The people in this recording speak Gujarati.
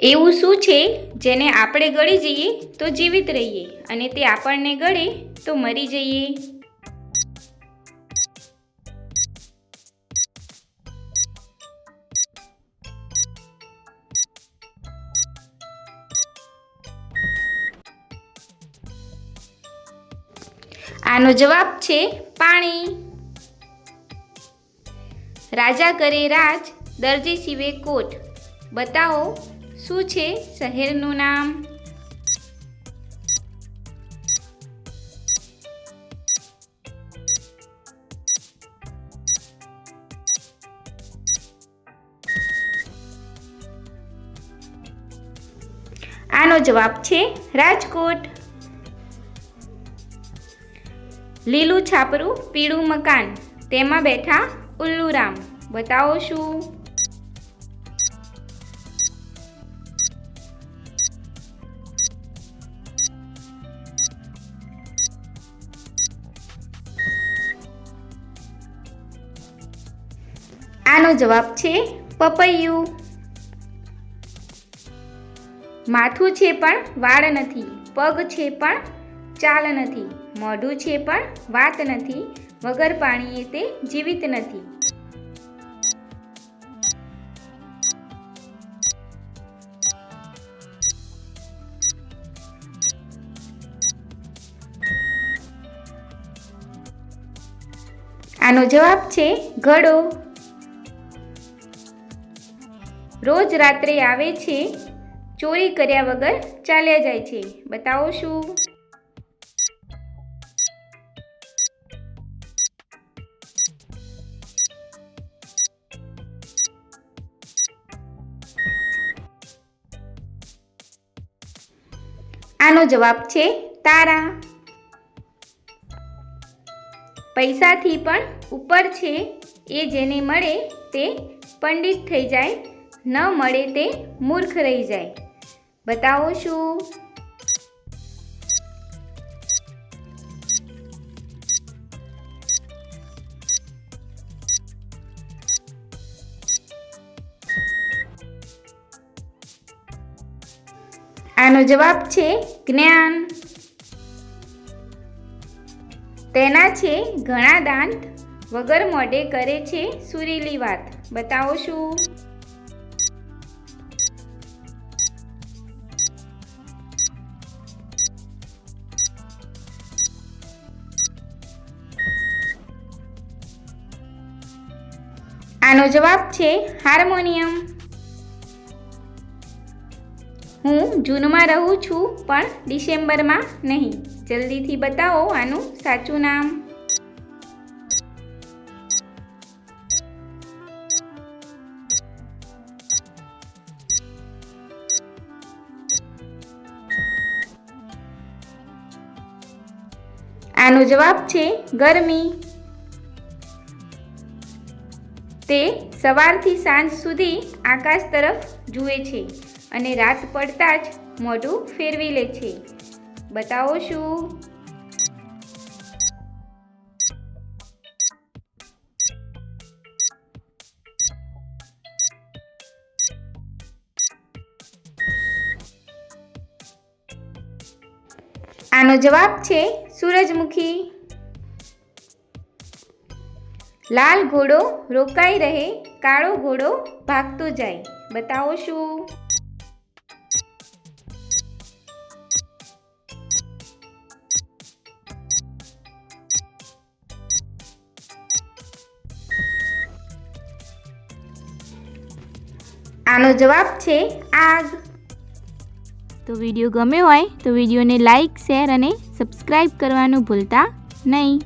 એવું શું છે? જેને આપણે ગળી જઈએ તો જીવિત રહીએ અને તે આપણને ગળે તો મરી જઈએ. આનો જવાબ છે પાણી. રાજા કરે રાજ દરજી સીવે કોટ. બતાવો શું છે શહેરનું નામ? આનો જવાબ છે રાજકોટ. લીલું છાપરું, પીળું મકાન, તેમાં બેઠા ઉલ્લુરામ. બતાવો શું? આનો જવાબ છે પપૈયું. માથું છે પણ વાળ નથી, પગ છે પણ ચાલ નથી, મોઢું છે પણ વાત નથી, વગર પાણીએ તે જીવિત નથી. આનો જવાબ છે ઘડો. રોજ રાત્રે આવે છે, ચોરી કર્યા વગર ચાલ્યા જાય છે. બતાવો શું? આનો જવાબ છે, તારા. પૈસાથી પણ ઉપર છે, એ જેને મળે તે પંડિત થઈ જાય ન મળે તે મૂર્ખ રહી જાય. બતાવો શું આનો જવાબ છે જ્ઞાન. તેના છે ઘણા દાંત વગર મોઢે કરે છે સુરીલી વાત. બતાવો શું આનો જવાબ છે હાર્મોનિયમ. હું જૂનમાં રહું છું, પણ ડિસેમ્બરમાં નહીં. જલ્દીથી બતાવો આનું સાચું નામ. આનો જવાબ છે ગરમી. તે સવારથી સાંજ સુધી આકાશ તરફ જુએ છે અને રાત પડતા જ મોઢું ફેરવી લે છે. બતાવો શું? આનો જવાબ છે સૂરજમુખી. લાલ ઘોડો રોકાઈ રહે, કાળો ઘોડો ભાગતો જાય. બતાવો શું? આનો જવાબ છે આગ. તો વીડિયો ગમ્યો હોય તો વિડીયોને લાઈક, શેર અને સબસ્ક્રાઈબ કરવાનું ભૂલતા નહીં.